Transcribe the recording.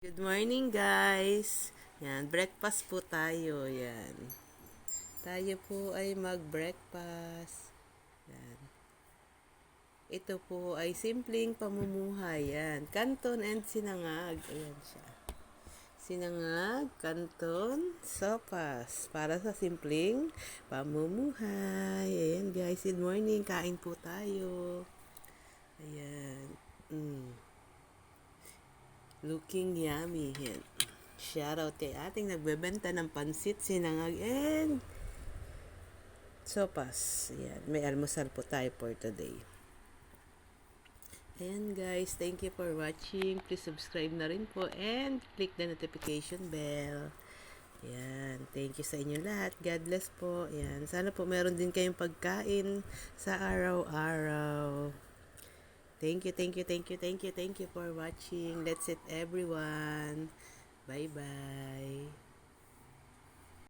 Good morning guys. Yan, breakfast po tayo. Yan. Tayo po ay mag-breakfast. Yan. Ito po ay simpleng pamumuhay. Yan. Kanton and sinangag. Ayan siya. Sinangag, kanton, sopas. Para sa simpleng pamumuhay. Ayan guys, good morning. Kain po tayo. Ayan. Looking yummy. Yan. Shoutout kay ating nagbebenta ng pansit, sinangag, and sopas. Yan. May almusal po tayo for today. Ayan guys, thank you for watching. Please subscribe na rin po and click the notification bell. Yan. Thank you sa inyo lahat. God bless po. Yan. Sana po meron din kayong pagkain sa araw-araw. Thank you, thank you, thank you, thank you, thank you for watching. Let's it everyone. Bye-bye.